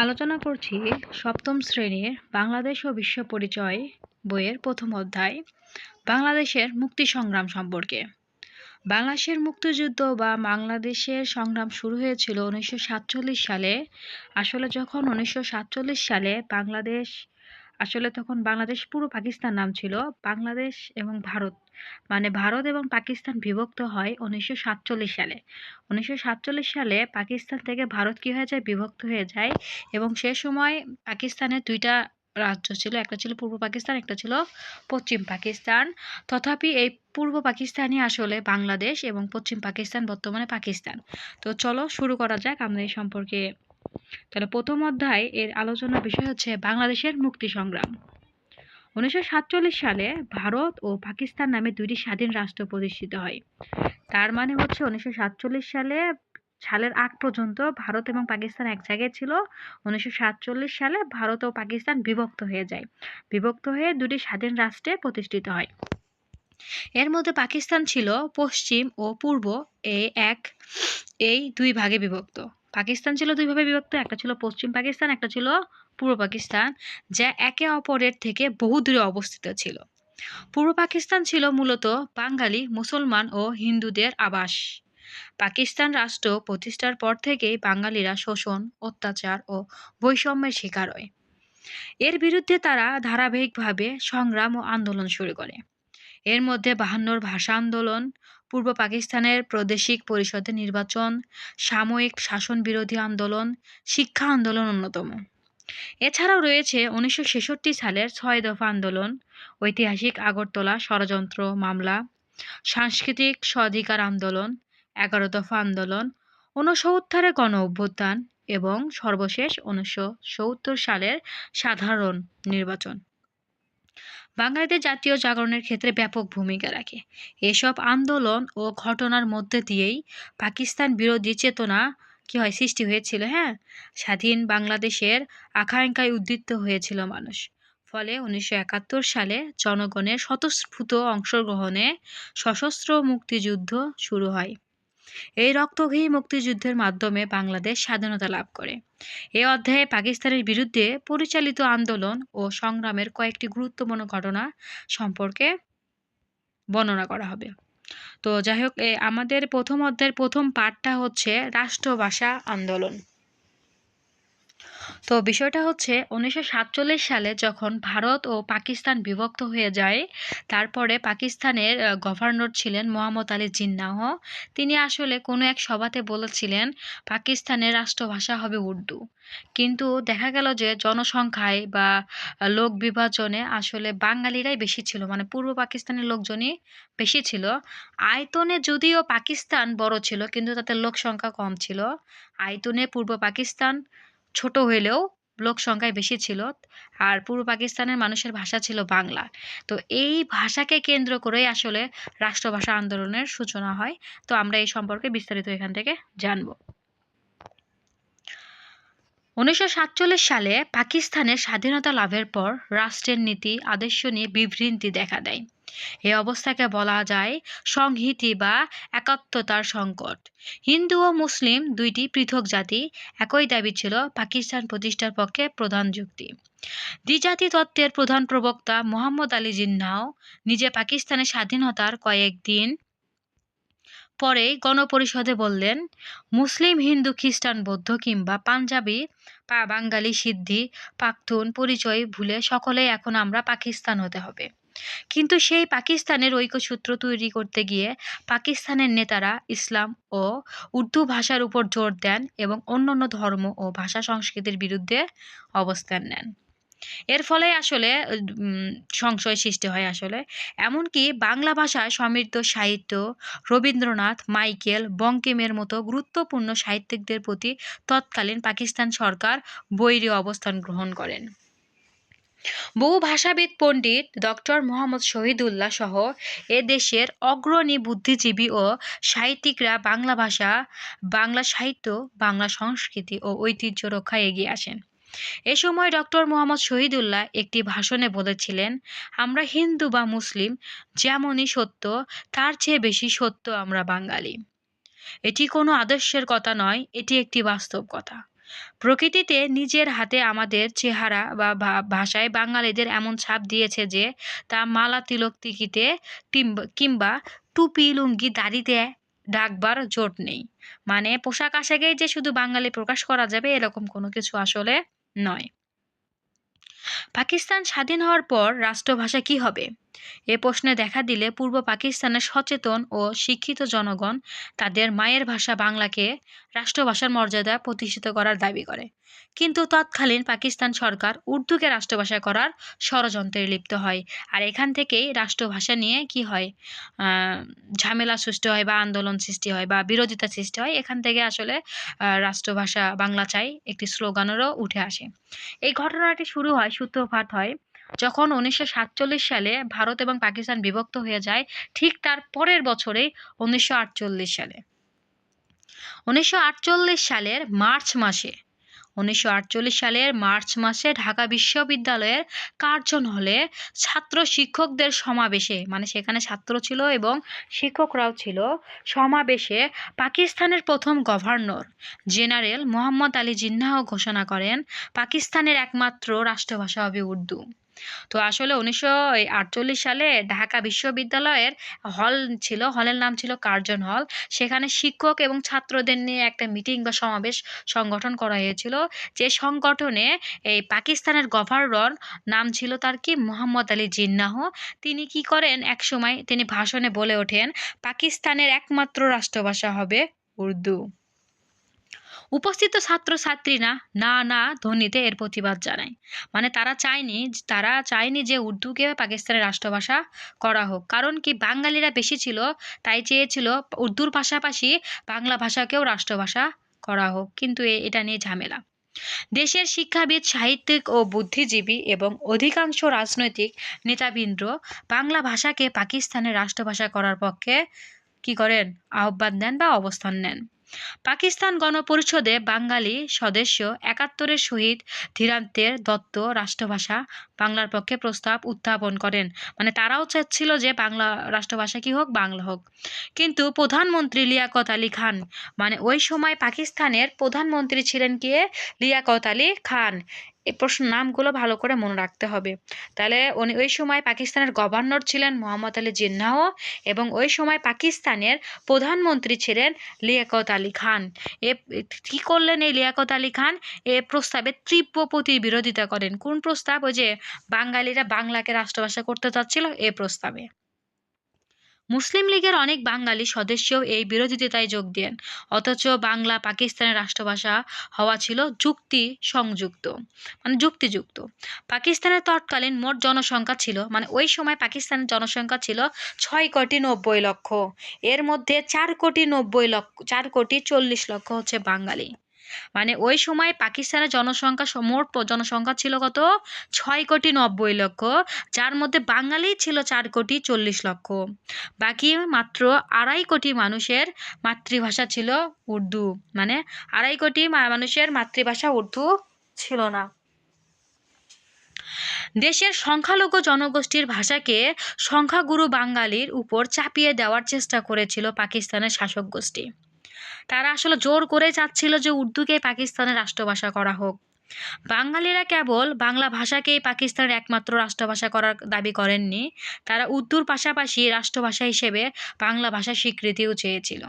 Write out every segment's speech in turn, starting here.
আলোচনা করছি সপ্তম শ্রেণির বাংলাদেশ ও বিশ্ব পরিচয় বইয়ের প্রথম অধ্যায়, বাংলাদেশের মুক্তি সংগ্রাম সম্পর্কে। বাংলাদেশের মুক্তিযুদ্ধ বা বাংলাদেশের সংগ্রাম শুরু হয়েছিল উনিশশো সাতচল্লিশ সালে। আসলে যখন উনিশশো সাতচল্লিশ সালে বাংলাদেশ আসলে তখন বাংলাদেশ পুরো পাকিস্তান নাম ছিল। বাংলাদেশ এবং ভারত। মানে ভারত এবং পাকিস্তান বিভক্ত হয় উনিশশো সাতচল্লিশ সালে। উনিশশো সাতচল্লিশ সালে পাকিস্তান থেকে ভারত কী হয়ে যায়? বিভক্ত হয়ে যায়। এবং সে সময় পাকিস্তানের দুইটা রাজ্য ছিল। একটা ছিল পূর্ব পাকিস্তান, একটা ছিল পশ্চিম পাকিস্তান। তথাপি এই পূর্ব পাকিস্তানই আসলে বাংলাদেশ এবং পশ্চিম পাকিস্তান, বর্তমানে পাকিস্তান। তো চলো শুরু করা যাক। আমরা এই সম্পর্কে তাহলে প্রথম অধ্যায় এর আলোচনার বিষয় হচ্ছে বাংলাদেশের মুক্তি সংগ্রাম। উনিশশো সাতচল্লিশ সালে ভারত ও পাকিস্তান নামে দুইটি স্বাধীন রাষ্ট্র প্রতিষ্ঠিত হয়। তার মানে হচ্ছে উনিশশো সাতচল্লিশ সালে সালের আগ পর্যন্ত ভারত এবং পাকিস্তান এক জায়গায় ছিল। উনিশশো সাতচল্লিশ সালে ভারত ও পাকিস্তান বিভক্ত হয়ে যায়। বিভক্ত হয়ে দুটি স্বাধীন রাষ্ট্রে প্রতিষ্ঠিত হয়। এর মধ্যে পাকিস্তান ছিল পশ্চিম ও পূর্ব এ এক, এই দুই ভাগে বিভক্ত। পাকিস্তান ছিল দুইভাবে বিভক্ত, একটা ছিল পশ্চিম পাকিস্তান, একটা ছিল পূর্ব পাকিস্তান, যা একে অপরের থেকে বহু দূরে অবস্থিত ছিল। পূর্ব পাকিস্তান ছিল মূলত বাঙালি, মুসলমান ও হিন্দুদের আবাস। পাকিস্তান রাষ্ট্র প্রতিষ্ঠার পর থেকেই বাঙালিরা শোষণ, অত্যাচার ও বৈষম্যের শিকার হয়। এর বিরুদ্ধে তারা ধারাবাহিকভাবে সংগ্রাম ও আন্দোলন শুরু করে। এর মধ্যে বাহান্নর ভাষা আন্দোলন পূর্ব পাকিস্তানের প্রাদেশিক পরিষদের নির্বাচন, সাময়িক শাসন বিরোধী আন্দোলন, শিক্ষা আন্দোলন অন্যতম। এছাড়াও রয়েছে উনিশশো ছেষট্টি সালের ছয় দফা আন্দোলন, ঐতিহাসিক আগরতলা ষড়যন্ত্র মামলা, সাংস্কৃতিক স্বাধিকার আন্দোলন, এগারো দফা আন্দোলন ঊনসত্তরের গণ অভ্যুত্থান এবং সর্বশেষ উনিশশো সত্তর সালের সাধারণ নির্বাচন। বাঙালিদের জাতীয় জাগরণের ক্ষেত্রে ব্যাপক ভূমিকা রাখে। এসব আন্দোলন ও ঘটনার মধ্যে দিয়েই পাকিস্তান বিরোধী চেতনা কি হয়, সৃষ্টি হয়েছিল হ্যাঁ? স্বাধীন বাংলাদেশের আকাঙ্ক্ষায় উদ্দীপ্ত হয়েছিল মানুষ। ফলে উনিশশো একাত্তর সালে জনগণের স্বতঃস্ফূর্ত অংশগ্রহণে সশস্ত্র মুক্তিযুদ্ধ শুরু হয়। এই রক্তঘী মুক্তিযুদ্ধের মাধ্যমে বাংলাদেশ স্বাধীনতা লাভ করে। এ অধ্যায়ে পাকিস্তানের বিরুদ্ধে পরিচালিত আন্দোলন ও সংগ্রামের কয়েকটি গুরুত্বপূর্ণ ঘটনা সম্পর্কে বর্ণনা করা হবে। তো যাই হোক আমাদের প্রথম অধ্যায়ের প্রথম পাঠটা হচ্ছে রাষ্ট্রভাষা আন্দোলন। তো বিষয়টা হচ্ছে উনিশশো সাতচল্লিশ সালে যখন ভারত ও পাকিস্তান বিভক্ত হয়ে যায়, তারপরে পাকিস্তানের গভর্নর ছিলেন মোহাম্মদ আলী জিন্নাহ। তিনি আসলে কোনো এক সভাতে বলেছিলেন, পাকিস্তানের রাষ্ট্রভাষা হবে উর্দু। কিন্তু দেখা গেল যে জনসংখ্যায় বা লোক বিভাজনে আসলে বাঙালিরাই বেশি ছিল মানে পূর্ব পাকিস্তানের লোকজনই বেশি ছিল। আয়তনে যদিও পাকিস্তান বড় ছিল, কিন্তু তাতে লোক সংখ্যা কম ছিল। আয়তনে পূর্ব পাকিস্তান ছোট হইলেও লোক সংখ্যায় বেশি ছিল আর পূর্ব পাকিস্তানের মানুষের ভাষা ছিল বাংলা। তো এই ভাষাকে কেন্দ্র করেই আসলে রাষ্ট্রভাষা আন্দোলনের সূচনা হয়। তো আমরা এই সম্পর্কে বিস্তারিত এখান থেকে জানব। উনিশশো সাতচল্লিশ সালে পাকিস্তানের স্বাধীনতা লাভের পর রাষ্ট্রের নীতি, আদর্শ নিয়ে বিভ্রান্তি দেখা দেয়। এ অবস্থাকে বলা যায় সংহিতি বা একাত্মতার সংকট। হিন্দু ও মুসলিম দুইটি পৃথক জাতি একই দাবি ছিল পাকিস্তান প্রতিষ্ঠার পক্ষে প্রধান যুক্তি। দ্বিজাতি তত্ত্বের প্রধান প্রবক্তা মোহাম্মদ আলী জিন্নাও নিজে পাকিস্তানের স্বাধীনতার কয়েকদিন পরেই গণপরিষদে বললেন, মুসলিম, হিন্দু, খ্রিস্টান, বৌদ্ধ কিংবা পাঞ্জাবি বা বাঙালি সিদ্ধি, পাখতুন পরিচয় ভুলে সকলেই এখন আমরা পাকিস্তান হতে হবে। কিন্তু সেই পাকিস্তানের ঐক্যসূত্র তৈরি করতে গিয়ে পাকিস্তানের নেতারা ইসলাম ও উর্দু ভাষার উপর জোর দেন এবং অন্যান্য ধর্ম ও ভাষা সংস্কৃতির বিরুদ্ধে অবস্থান নেন। এর ফলে আসলে সংশয় সৃষ্টি হয় আসলে। এমনকি বাংলা ভাষায় সমৃদ্ধ সাহিত্য, রবীন্দ্রনাথ, মাইকেল, বঙ্কিমের মতো গুরুত্বপূর্ণ সাহিত্যিকদের প্রতি তৎকালীন পাকিস্তান সরকার বৈরী অবস্থান গ্রহণ করেন। বহু ভাষাবিদ পণ্ডিত ডক্টর মোহাম্মদ শহীদুল্লাহ সহ এ দেশের অগ্রণী বুদ্ধিজীবী ও সাহিত্যিকরা বাংলা ভাষা, বাংলা সাহিত্য, বাংলা সংস্কৃতি ও ঐতিহ্য রক্ষায় এগিয়ে আসেন। এ সময় ডক্টর মোহাম্মদ শহীদুল্লাহ একটি ভাষণে বলেছিলেন, আমরা হিন্দু বা মুসলিম, যেমনই সত্য, তার চেয়ে বেশি সত্য আমরা বাঙালি। এটি কোনো আদর্শের কথা নয়, এটি একটি বাস্তব কথা। প্রকৃতিতে নিজের হাতে আমাদের চেহারা বা ভাষায় বাঙালিদের এমন ছাপ দিয়েছে যে, তা মালা তিলক তিকিতে কিংবা টুপি, লুঙ্গি, দাড়িতে ডাকবার জোট নেই। মানে পোশাক আশাকেই যে শুধু বাঙালি প্রকাশ করা যাবে এরকম কোনো কিছু আসলে নয়। পাকিস্তান স্বাধীন হওয়ার পর রাষ্ট্রভাষা কি হবে? এ প্রশ্নে দেখা দিলে পূর্ব পাকিস্তানের সচেতন ও শিক্ষিত জনগণ তাদের মায়ের ভাষা বাংলাকে রাষ্ট্রভাষার মর্যাদা প্রতিষ্ঠিত করার দাবি করে। কিন্তু তৎকালীন পাকিস্তান সরকার উর্দুকে রাষ্ট্রভাষা করার ষড়যন্ত্রে লিপ্ত হয়। আর এখান থেকেই রাষ্ট্রভাষা নিয়ে কি হয়? ঝামেলা সৃষ্টি হয় বা আন্দোলন সৃষ্টি হয় বা বিরোধিতা সৃষ্টি হয়। এখান থেকে আসলে রাষ্ট্রভাষা বাংলা চাই একটি স্লোগানেরও উঠে আসে। এই ঘটনাটি শুরু হয়, সূত্রপাত হয় যখন উনিশশো সাতচল্লিশ সালে ভারত এবং পাকিস্তান বিভক্ত হয়ে যায়, ঠিক তার পরের বছরেই উনিশশো আটচল্লিশ সালে। উনিশশো আটচল্লিশ সালের মার্চ মাসে উনিশশো আটচল্লিশ সালের মার্চ মাসে ঢাকা বিশ্ববিদ্যালয়ের কার্জন হলে ছাত্র শিক্ষকদের সমাবেশে মানে সেখানে ছাত্র ছিল এবং শিক্ষকরাও ছিল, সমাবেশে পাকিস্তানের প্রথম গভর্নর জেনারেল মোহাম্মদ আলী জিন্নাহ ঘোষণা করেন, পাকিস্তানের একমাত্র রাষ্ট্রভাষা হবে উর্দু। তো আসলে উনিশশো আটচল্লিশ সালে ঢাকা বিশ্ববিদ্যালয়ের হল ছিল, হলের নাম ছিল কার্জন হল। সেখানে শিক্ষক এবং ছাত্রদের নিয়ে একটা মিটিং বা সমাবেশ সংগঠন করা হয়েছিল, যে সংগঠনে এই পাকিস্তানের গভর্নর নাম ছিল তার কি? মোহাম্মদ আলী জিন্নাহ। তিনি কি করেন? এক সময় তিনি ভাষণে বলে ওঠেন, পাকিস্তানের একমাত্র রাষ্ট্রভাষা হবে উর্দু। উপস্থিত ছাত্রছাত্রীরা না না ধ্বনিতে এর প্রতিবাদ জানায়। মানে তারা চায়নি তারা চায়নি যে উর্দুকে পাকিস্তানের রাষ্ট্রভাষা করা হোক। কারণ কি বাঙালিরা বেশি ছিল, তাই চেয়েছিল উর্দুর পাশাপাশি বাংলা ভাষাকেও রাষ্ট্রভাষা করা হোক। কিন্তু এটা নিয়ে ঝামেলা। দেশের শিক্ষাবিদ, সাহিত্যিক ও বুদ্ধিজীবী এবং অধিকাংশ রাজনৈতিক নেতাবৃন্দ বাংলা ভাষাকে পাকিস্তানের রাষ্ট্রভাষা করার পক্ষে কি করেন? আহ্বান দেন বা অবস্থান নেন। পাকিস্তান গণপরিষদে বাঙালি সদস্য একাত্তরের শহীদ ধীরান্তের দত্ত রাষ্ট্রভাষা বাংলার পক্ষে প্রস্তাব উত্থাপন করেন। মানে তারাও চাচ্ছিল যে বাংলা রাষ্ট্রভাষা কি হোক, বাংলা হোক। কিন্তু প্রধানমন্ত্রী লিয়াকত আলী খান মানে ওই সময় পাকিস্তানের প্রধানমন্ত্রী ছিলেন কে? লিয়াকত আলী খান। এই প্রশ্ন নামগুলো ভালো করে মনে রাখতে হবে। তাহলে উনি ওই সময় পাকিস্তানের গভর্নর ছিলেন মোহাম্মদ আলী জিন্নাহ এবং ওই সময় পাকিস্তানের প্রধানমন্ত্রী ছিলেন লিয়াকত আলী খান। এ কি করলেন এই লিয়াকত আলী খান? এ প্রস্তাবে তীব্র প্রতি বিরোধিতা করেন। কোন প্রস্তাব? ওই যে বাঙালিরা বাংলাকে রাষ্ট্রভাষা করতে চাচ্ছিল এ প্রস্তাবে। মুসলিম লীগের অনেক বাঙালি সদস্যও এই বিরোধিতায় যোগ দেন, অথচ বাংলা পাকিস্তানের রাষ্ট্রভাষা হওয়া ছিল যুক্তি সংযুক্ত মানে যুক্তিযুক্ত। পাকিস্তানের তৎকালীন মোট জনসংখ্যা ছিল মানে ওই সময় পাকিস্তানের জনসংখ্যা ছিল ছয় কোটি নব্বই লক্ষ, এর মধ্যে চার কোটি নব্বই লক্ষ, চার কোটি চল্লিশ লক্ষ হচ্ছে বাঙালি। মানে ওই সময় পাকিস্তানের জনসংখ্যা মোট জনসংখ্যা ছিল কত? ছয় কোটি নব্বই লক্ষ, যার মধ্যে বাঙালি ছিল চার কোটি চল্লিশ লক্ষ। বাকি মাত্র আড়াই কোটি মানুষের মাতৃভাষা ছিল উর্দু। মানে আড়াই কোটি মানুষের মাতৃভাষা উর্দু ছিল না। দেশের সংখ্যালঘু জনগোষ্ঠীর ভাষাকে সংখ্যাগুরু বাঙালির উপর চাপিয়ে দেওয়ার চেষ্টা করেছিল পাকিস্তানের শাসক গোষ্ঠী। তারা আসলে জোর করে চাচ্ছিল যে উর্দুকে পাকিস্তানের রাষ্ট্রভাষা করা হোক। বাঙালিরা কেবল বাংলা ভাষাকেই পাকিস্তানের একমাত্র রাষ্ট্রভাষা করার দাবি করেননি, তারা উর্দুর পাশাপাশি রাষ্ট্রভাষা হিসেবে বাংলা ভাষার স্বীকৃতিও চেয়েছিল।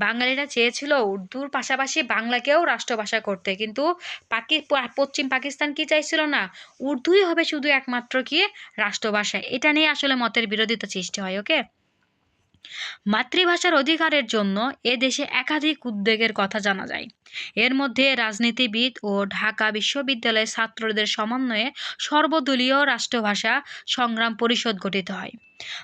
বাঙালিরা চেয়েছিল উর্দুর পাশাপাশি বাংলাকেও রাষ্ট্রভাষা করতে, কিন্তু পাকি পশ্চিম পাকিস্তান কি চাইছিল না? উর্দুই হবে শুধু একমাত্র কি? রাষ্ট্রভাষা। এটা নিয়ে আসলে মতের বিরোধিতা সৃষ্টি হয় ওকে মাতৃভাষার অধিকারের জন্য এ দেশে একাধিক উদ্যোগের কথা জানা যায়। এর মধ্যে রাজনীতিবিদ ও ঢাকা বিশ্ববিদ্যালয়ের ছাত্রদের সমন্বয়ে সর্বদলীয় রাষ্ট্রভাষা সংগ্রাম পরিষদ গঠিত হয়।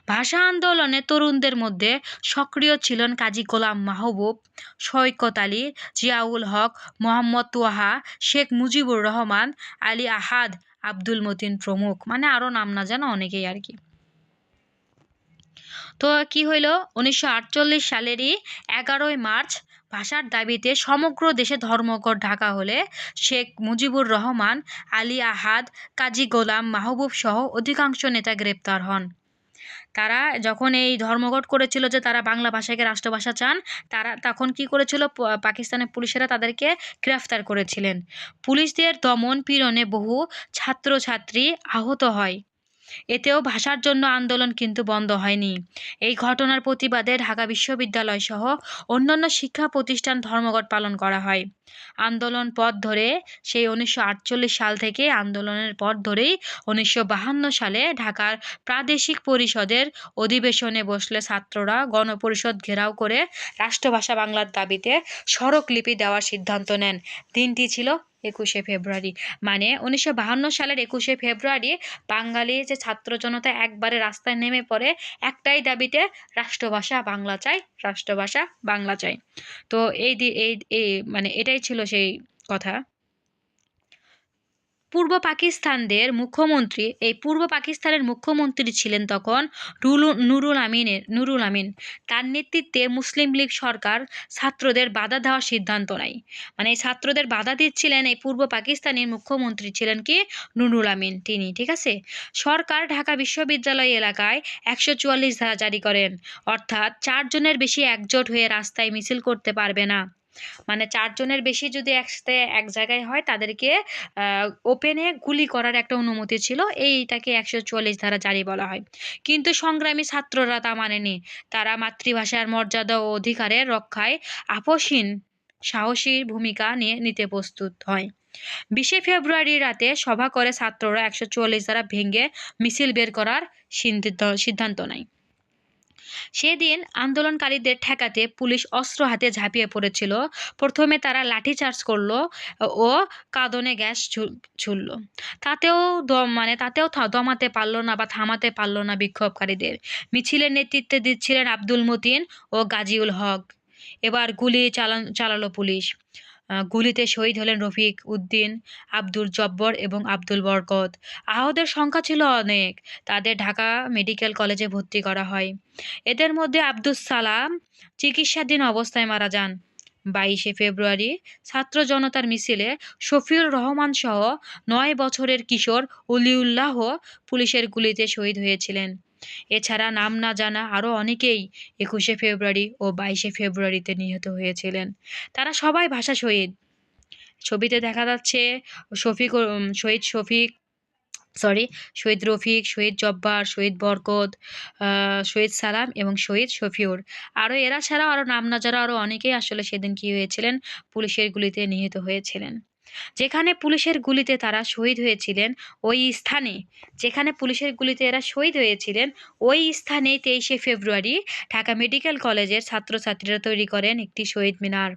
ভাষা আন্দোলনে তরুণদের মধ্যে সক্রিয় ছিলেন কাজী গোলাম মাহবুব, সৈকত আলী, জিয়াউল হক, মোহাম্মদ তোয়াহা, শেখ মুজিবুর রহমান, আলী আহাদ, আব্দুল মতিন প্রমুখ। মানে আরও নাম না জানা অনেকেই আর কি। তো কি হইল? উনিশশো আটচল্লিশ সালেরই এগারোই মার্চ ভাষার দাবিতে সমগ্র দেশে ধর্মঘট ঢাকা হলে শেখ মুজিবুর রহমান, আলী আহাদ, কাজী গোলাম মাহবুব সহ অধিকাংশ নেতা গ্রেপ্তার হন। তারা যখন এই ধর্মঘট করেছিল যে তারা বাংলা ভাষাকে রাষ্ট্রভাষা চান, তারা তখন কি করেছিল? পাকিস্তানের পুলিশেরা তাদেরকে গ্রেফতার করেছিলেন। পুলিশদের দমন পীড়নে বহু ছাত্রছাত্রী আহত হয়। এতেও ভাষার জন্য আন্দোলন কিন্তু বন্ধ হয়নি। এই ঘটনার প্রতিবাদে ঢাকা বিশ্ববিদ্যালয় সহ অন্যান্য শিক্ষা প্রতিষ্ঠান ধর্মঘট পালন করা হয়। আন্দোলন পথ ধরে সেই উনিশশো আটচল্লিশ সাল থেকে আন্দোলনের পথ ধরেই উনিশশো সালে ঢাকার প্রাদেশিক পরিষদের অধিবেশনে বসলে ছাত্ররা গণপরিষদ ঘেরাও করে রাষ্ট্রভাষা বাংলার দাবিতে সড়ক লিপি দেওয়ার সিদ্ধান্ত নেন। দিনটি ছিল একুশে ফেব্রুয়ারি। মানে উনিশশো সালের একুশে ফেব্রুয়ারি বাঙালি যে ছাত্র জনতা একবারে রাস্তায় নেমে পড়ে, একটাই দাবিতে রাষ্ট্রভাষা বাংলা চাই, রাষ্ট্রভাষা বাংলা চাই। তো এই এই মানে এটাই ছিল সেই কথা। পূর্ব পাকিস্তানদের মুখ্যমন্ত্রী, এই পূর্ব পাকিস্তানের মুখ্যমন্ত্রী ছিলেন তখন রুলু, নুরুল আমিনের, নুরুল আমিন। তার নেতৃত্বে মুসলিম লীগ সরকার ছাত্রদের বাধা দেওয়ার সিদ্ধান্ত নেয়। মানে ছাত্রদের বাধা দিচ্ছিলেন এই পূর্ব পাকিস্তানের মুখ্যমন্ত্রী ছিলেন কি? নুরুল আমিন, তিনি, ঠিক আছে? সরকার ঢাকা বিশ্ববিদ্যালয় এলাকায় একশো চুয়াল্লিশ ধারা জারি করেন। অর্থাৎ চারজনের বেশি একজোট হয়ে রাস্তায় মিছিল করতে পারবে না। মানে চারজনের বেশি যদি একসাথে এক জায়গায় হয়, তাদেরকে ওপেনে গুলি করার একটা অনুমতি ছিল। এইটাকে একশো চুয়াল্লিশ ধারা জারি বলা হয়। কিন্তু সংগ্রামী ছাত্ররা তা মানেনি। তারা মাতৃভাষার মর্যাদা ও অধিকারের রক্ষায় আপসীন সাহসী ভূমিকা নিয়ে নিতে প্রস্তুত হয়। বিশে ফেব্রুয়ারি রাতে সভা করে ছাত্ররা একশো চুয়াল্লিশ ধারা ভেঙে মিছিল বের করার সিদ্ধান্ত নেয়। সেদিন আন্দোলনকারীদের ঠেকাতে পুলিশ অস্ত্র হাতে ঝাঁপিয়ে পড়েছিল। প্রথমে তারা লাঠিচার্জ করল ও কাঁদনে গ্যাস ছুড়ল। তাতেও মানে তাতেও দমাতে পারল না বা থামাতে পারল না বিক্ষোভকারীদের। মিছিলের নেতৃত্বে দিচ্ছিলেন আব্দুল মতিন ও গাজিউল হক। এবার গুলি চালান, চালালো পুলিশ। গুলিতে শহীদ হলেন রফিক উদ্দিন, আব্দুল জব্বর এবং আব্দুল বরকত। আহতের সংখ্যা ছিল অনেক। তাদের ঢাকা মেডিকেল কলেজে ভর্তি করা হয়। এদের মধ্যে আব্দুস সালাম চিকিৎসাধীন অবস্থায় মারা যান। বাইশে ফেব্রুয়ারি ছাত্র জনতার মিছিলে শফিউর রহমান সহ নয় বছরের কিশোর অলিউল্লাহ পুলিশের গুলিতে শহীদ হয়েছিলেন। এছাড়া নাম না জানা আরও অনেকেই একুশে ফেব্রুয়ারি ও বাইশে ফেব্রুয়ারিতে নিহত হয়েছিলেন। তারা সবাই ভাষা শহীদ। ছবিতে দেখা যাচ্ছে শফিক শহীদ শফিক সরি শহীদ রফিক, শহীদ জব্বার, শহীদ বরকত শহীদ সালাম এবং শহীদ শফিউর। আরও এরা ছাড়াও আরও নাম না যারা আরও অনেকেই আসলে সেদিন কি হয়েছিলেন, পুলিশের গুলিতে নিহত হয়েছিলেন। যেখানে পুলিশের গুলিতে তারা শহীদ হয়েছিলেন, ওই স্থানে। যেখানে পুলিশের গুলিতে এরা শহীদ হয়েছিলেন, ওই স্থানে তেইশে ফেব্রুয়ারি ঢাকা মেডিকেল কলেজের ছাত্রছাত্রীরা তৈরি করেন একটি শহীদ মিনার।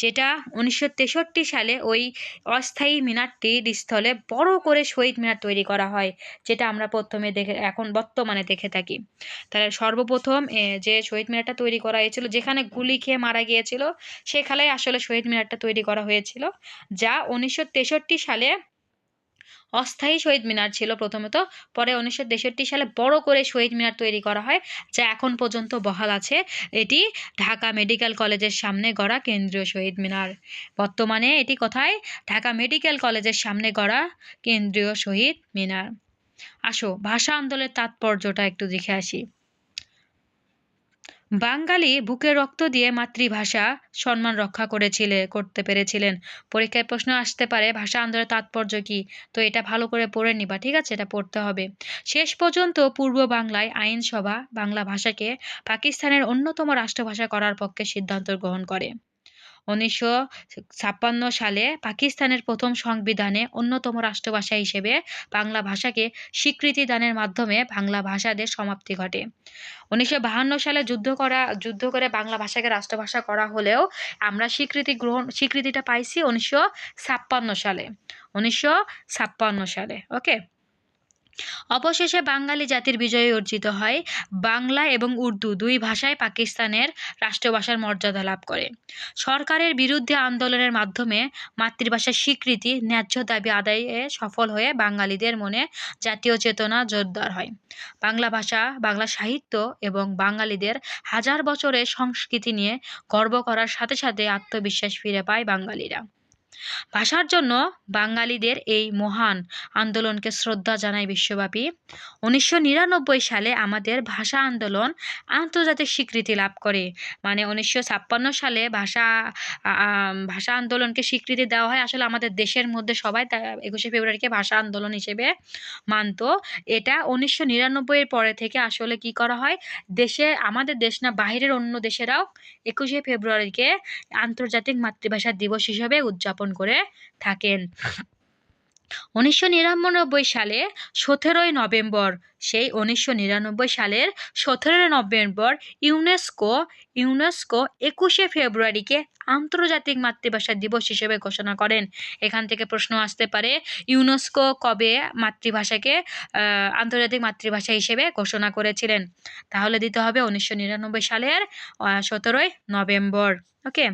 যেটা উনিশশো তেষট্টি সালে ওই অস্থায়ী মিনারটির স্থলে বড় করে শহীদ মিনার তৈরি করা হয়, যেটা আমরা প্রথমে দেখে, এখন বর্তমানে দেখে থাকি। তাহলে সর্বপ্রথম যে শহীদ মিনারটা তৈরি করা হয়েছিল, যেখানে গুলি খেয়ে মারা গিয়েছিল সেখানে আসলে শহীদ মিনারটা তৈরি করা হয়েছিল, যা উনিশশো তেষট্টি সালে অস্থায়ী শহীদ মিনার ছিল প্রথমত। পরে উনিশশো তেষট্টি সালে বড় করে শহীদ মিনার তৈরি করা হয়, যা এখন পর্যন্ত বহাল আছে। এটি ঢাকা মেডিকেল কলেজের সামনে গড়া কেন্দ্রীয় শহীদ মিনার। বর্তমানে এটি কোথায়? ঢাকা মেডিকেল কলেজের সামনে গড়া কেন্দ্রীয় শহীদ মিনার। আসো, ভাষা আন্দোলনের তাৎপর্যটা একটু দেখে আসি। বাঙালি বুকে রক্ত দিয়ে মাতৃভাষা সম্মান রক্ষা করেছিলে, করতে পেরেছিলেন। পরীক্ষায় প্রশ্ন আসতে পারে, ভাষা আন্দোলনের তাৎপর্য কী? তো এটা ভালো করে পড়ে নিবা, ঠিক আছে? এটা পড়তে হবে। শেষ পর্যন্ত পূর্ব বাংলায় আইনসভা বাংলা ভাষাকে পাকিস্তানের অন্যতম রাষ্ট্রভাষা করার পক্ষে সিদ্ধান্ত গ্রহণ করে। উনিশশো ছাপ্পান্ন সালে পাকিস্তানের প্রথম সংবিধানে অন্যতম রাষ্ট্রভাষা হিসেবে বাংলা ভাষাকে স্বীকৃতি দানের মাধ্যমে বাংলা ভাষাদের সমাপ্তি ঘটে। উনিশশো সালে যুদ্ধ করা, যুদ্ধ করে বাংলা ভাষাকে রাষ্ট্রভাষা করা হলেও আমরা স্বীকৃতি গ্রহণ, স্বীকৃতিটা পাইছি উনিশশো ছাপ্পান্ন সালে। উনিশশো ছাপ্পান্ন সালে ওকে অবশেষে বাঙালি জাতির বিজয় অর্জিত হয় বাংলা এবং উর্দু দুই ভাষায় পাকিস্তানের রাষ্ট্রভাষার মর্যাদা লাভ করে। সরকারের বিরুদ্ধে আন্দোলনের মাধ্যমে মাতৃভাষার স্বীকৃতি, ন্যায্য দাবি আদায়ে সফল হয়ে বাঙালিদের মনে জাতীয় চেতনা জোরদার হয়। বাংলা ভাষা, বাংলা সাহিত্য এবং বাঙালিদের হাজার বছরের সংস্কৃতি নিয়ে গর্ব করার সাথে সাথে আত্মবিশ্বাস ফিরে পায় বাঙালিরা। ভাষার জন্য বাঙালিদের এই মহান আন্দোলনকে শ্রদ্ধা জানায় বিশ্বব্যাপী। উনিশশো নিরানব্বই সালে আমাদের ভাষা আন্দোলন আন্তর্জাতিক স্বীকৃতি লাভ করে। মানে উনিশশো ছাপ্পান্ন সালে ভাষা ভাষা আন্দোলনকে স্বীকৃতি দেওয়া হয়। আসলে আমাদের দেশের মধ্যে সবাই একুশে ফেব্রুয়ারিকে ভাষা আন্দোলন হিসেবে মানতো। এটা উনিশশো নিরানব্বই এর পরে থেকে আসলে কি করা হয়? দেশে, আমাদের দেশ না বাইরের অন্য দেশেরাও একুশে ফেব্রুয়ারিকে আন্তর্জাতিক মাতৃভাষা দিবস হিসেবে উদযাপন করে থাকেন। উনিশশো নিরানব্বই সালে সতেরোই নভেম্বর, সেই উনিশশো নিরানব্বই সালের সতেরোই নভেম্বর ইউনেস্কো ইউনেস্কো একুশে ফেব্রুয়ারিকে আন্তর্জাতিক মাতৃভাষা দিবস হিসেবে ঘোষণা করেন। এখান থেকে প্রশ্ন আসতে পারে, ইউনেস্কো কবে মাতৃভাষাকে আন্তর্জাতিক মাতৃভাষা হিসেবে ঘোষণা করেছিলেন? তাহলে দিতে হবে উনিশশো নিরানব্বই সালের সতেরোই নভেম্বর। ওকে?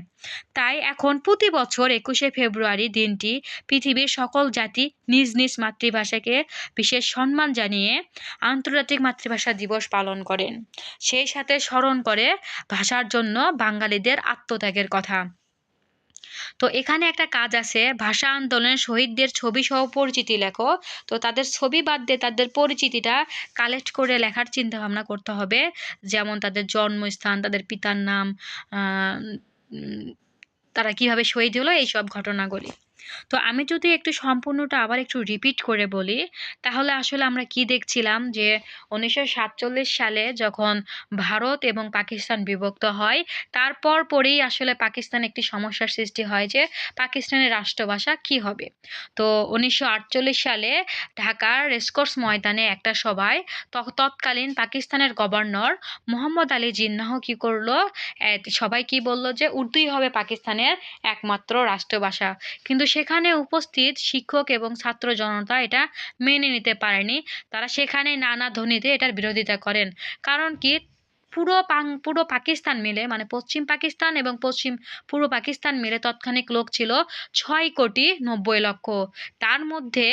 তাই এখন প্রতি বছর একুশে ফেব্রুয়ারি দিনটি পৃথিবীর সকল জাতি নিজ নিজ মাতৃভাষাকে বিশেষ সম্মান জানিয়ে আন্তর্জাতিক মাতৃভাষা দিবস পালন করেন। সেই সাথে স্মরণ করে ভাষার জন্য বাঙালিদের আত্মত্যাগের কথা। তো এখানে একটা কাজ আছে, ভাষা আন্দোলনের শহীদদের ছবি সহ পরিচিতি লেখো। তো তাদের ছবি বাদ দিয়ে তাদের পরিচিতিটা কালেক্ট করে লেখার চিন্তা ভাবনা করতে হবে। যেমন তাদের জন্মস্থান, তাদের পিতার নাম তারা কীভাবে শহীদ হলো এইসব ঘটনাগুলি। তো আমি যদি একটু সম্পূর্ণটা আবার একটু রিপিট করে বলি, তাহলে আসলে আমরা কি দেখছিলাম যে উনিশশো সাতচল্লিশ সালে যখন ভারত এবং পাকিস্তান বিভক্ত হয়, তারপর পরেই আসলে পাকিস্তান একটি সমস্যার সৃষ্টি হয় যে পাকিস্তানের রাষ্ট্রভাষা কি হবে? তো উনিশশো আটচল্লিশ সালে ঢাকার রেসকোর্স ময়দানে একটা সভায় তৎকালীন পাকিস্তানের গভর্নর মোহাম্মদ আলী জিন্নাহ কি করল? সবাই কি বলল যে উর্দুই হবে পাকিস্তানের একমাত্র রাষ্ট্রভাষা। কিন্তু সেখানে উপস্থিত শিক্ষক এবং ছাত্র জনতা এটা মেনে নিতে পারেনি। তারা সেখানে নানা ধ্বনিতে এটার বিরোধিতা করেন। কারণ কি? পুরো পুরো পাকিস্তান মিলে মানে পশ্চিম পাকিস্তান এবং পশ্চিম, পূর্ব পাকিস্তান মিলে তৎক্ষণিক লোক ছিল ছয় কোটি নব্বই লক্ষ। তার মধ্যে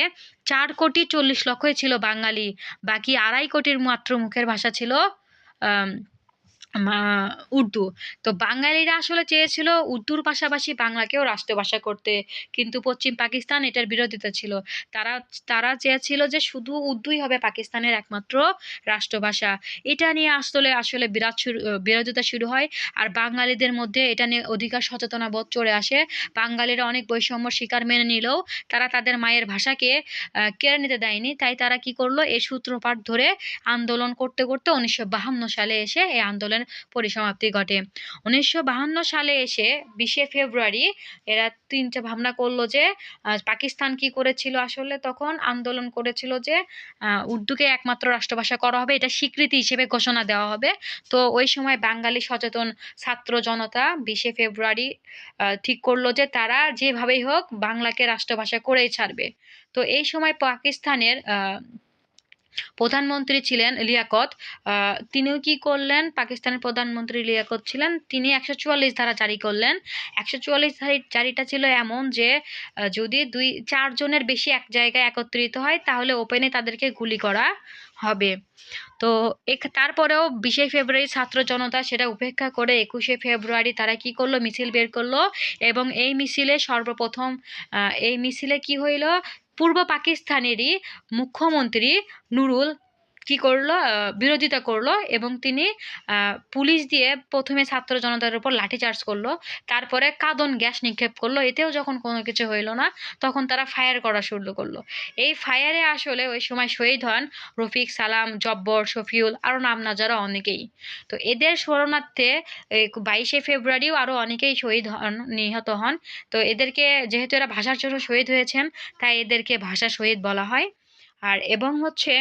চার কোটি চল্লিশ লক্ষই ছিল বাঙালি। বাকি আড়াই কোটির মাত্র মুখের ভাষা ছিল উর্দু। তো বাঙালিরা আসলে চেয়েছিল উর্দুর পাশাপাশি বাংলাকেও রাষ্ট্রভাষা করতে। কিন্তু পশ্চিম পাকিস্তান এটার বিরোধিতা ছিল। তারা তারা চেয়েছিল যে শুধু উর্দুই হবে পাকিস্তানের একমাত্র রাষ্ট্রভাষা। এটা নিয়ে আসলে আসলে বিরাট বিরোধিতা শুরু হয়। আর বাঙালিদের মধ্যে এটা নিয়ে অধিকার সচেতনা বোধ চলে আসে। বাঙালিরা অনেক বৈষম্য শিকার মেনে নিলেও তারা তাদের মায়ের ভাষাকে কেড়ে নিতে দেয়নি। তাই তারা কি করল? এই সূত্রপাত ধরে আন্দোলন করতে করতে উনিশশো সালে এসে এই আন্দোলনের পরিসমাপ্তি ঘটে। উনিশশো সালে এসে বিশে ফেব্রুয়ারি এরা তিনটা ভাবনা করল যে পাকিস্তান কি করেছিল আসলে? তখন আন্দোলন করেছিল যে উর্দুকে একমাত্র রাষ্ট্রভাষা করা হবে এটা স্বীকৃতি হিসেবে ঘোষণা দেওয়া হবে। তো ওই সময় বাঙালি সচেতন ছাত্র জনতা বিশে ফেব্রুয়ারি ঠিক করল যে তারা যেভাবেই হোক বাংলাকে রাষ্ট্রভাষা করেই ছাড়বে। তো এই সময় পাকিস্তানের আহ, প্রধানমন্ত্রী ছিলেন লিয়াকত। তিনিও কি করলেন? পাকিস্তানের প্রধানমন্ত্রী লিয়াকত ছিলেন। তিনি একশো চুয়াল্লিশ ধারা জারি করলেন। একশো চুয়াল্লিশ জারিটা ছিল এমন যে যদি দুই চারজনের বেশি এক জায়গায় একত্রিত হয়, তাহলে ওপেনে তাদেরকে গুলি করা হবে। তো তারপরেও বিশে ফেব্রুয়ারি ছাত্র জনতা সেটা উপেক্ষা করে একুশে ফেব্রুয়ারি তারা কি করল? মিছিল বের করল এবং এই মিছিলে সর্বপ্রথম এই মিছিলে কি হইল? পূর্ব পাকিস্তানেরই মুখ্যমন্ত্রী নুরুল কি করল? বিরোধিতা করল এবং তিনি পুলিশ দিয়ে প্রথমে ছাত্র জনতার উপর লাঠিচার্জ করল, তারপরে কাঁদন গ্যাস নিক্ষেপ করল, এতেও যখন কোনো কিছু হইল না, তখন তারা ফায়ার করা শুরু করল। এই ফায়ারে আসলে ওই সময় শহীদ হন রফিক সালাম, জব্বর, শফিউল আরও নাম না যারা অনেকেই। তো এদের স্মরণার্থে বাইশে ফেব্রুয়ারিও আরও অনেকেই শহীদ হন, নিহত হন। তো এদেরকে, যেহেতু এরা ভাষার জন্য শহীদ হয়েছেন, তাই এদেরকে ভাষা শহীদ বলা হয়। আর এবং হচ্ছে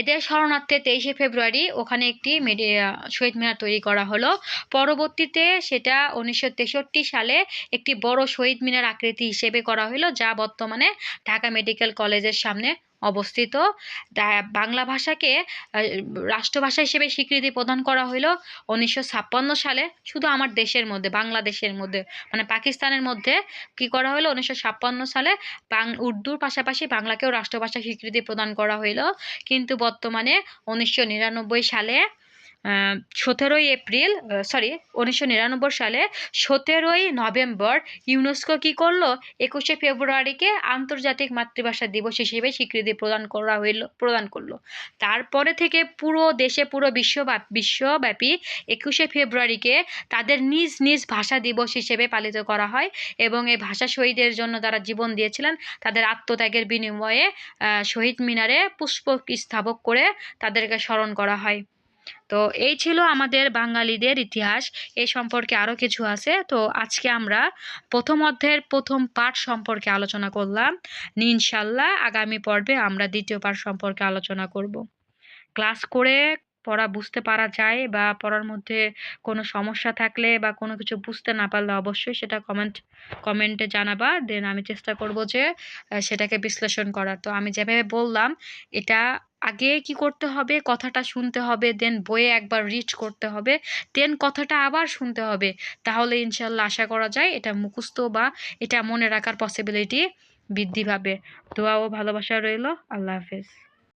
এদের স্মরণার্থে তেইশে ফেব্রুয়ারি ওখানে একটি শহীদ মিনার তৈরি করা হলো। পরবর্তীতে সেটা উনিশশো তেষট্টি সালে একটি বড় শহীদ মিনার আকৃতি হিসেবে করা হলো, যা বর্তমানে ঢাকা মেডিকেল কলেজের সামনে অবস্থিত। বাংলা ভাষাকে রাষ্ট্রভাষা হিসেবে স্বীকৃতি প্রদান করা হলো উনিশশো ছাপ্পান্ন সালে। শুধু আমার দেশের মধ্যে, বাংলাদেশের মধ্যে মানে পাকিস্তানের মধ্যে কি করা হলো উনিশশো ছাপ্পান্ন সালে বাং, উর্দুর পাশাপাশি বাংলাকেও রাষ্ট্রভাষা স্বীকৃতি প্রদান করা হলো কিন্তু বর্তমানে উনিশশো নিরানব্বই সালে সতেরোই এপ্রিল সরি উনিশশো নিরানব্বই সালে সতেরোই নভেম্বর ইউনেস্কো কী করল? একুশে ফেব্রুয়ারিকে আন্তর্জাতিক মাতৃভাষা দিবস হিসেবে স্বীকৃতি প্রদান করা হইল, প্রদান করল। তারপরে থেকে পুরো দেশে, পুরো বিশ্বব্যাপী বিশ্বব্যাপী একুশে ফেব্রুয়ারিকে তাদের নিজ নিজ ভাষা দিবস হিসেবে পালিত করা হয় এবং এই ভাষা শহীদের জন্য যারা জীবন দিয়েছিলেন। তাদের আত্মত্যাগের বিনিময়ে শহীদ মিনারে পুষ্প স্থাপক করে তাদেরকে স্মরণ করা হয়। তো এই ছিল আমাদের বাঙালিদের ইতিহাস। এই সম্পর্কে আরও কিছু আছে। তো আজকে আমরা প্রথম অধ্যায়ের প্রথম পাঠ সম্পর্কে আলোচনা করলাম। ইনশাল্লাহ আগামী পর্বে আমরা দ্বিতীয় পাঠ সম্পর্কে আলোচনা করব। ক্লাস করে পড়া বুঝতে পারা যায় বা পড়ার মধ্যে কোনো সমস্যা থাকলে বা কোনো কিছু বুঝতে না পারলে অবশ্যই সেটা কমেন্ট কমেন্টে জানাবা। দেন আমি চেষ্টা করব যে সেটাকে বিশ্লেষণ করার। তো আমি যেভাবে বললাম, এটা আগে কি করতে হবে, কথাটা শুনতে হবে দেন বইয়ে একবার রিড করতে হবে দেন কথাটা আবার শুনতে হবে। তাহলে ইনশাল্লাহ আশা করা যায় এটা মুখস্থ বা এটা মনে রাখার পসিবিলিটি বৃদ্ধি পাবে। দোয়া ও ভালোবাসা রইল। আল্লাহ হাফেজ।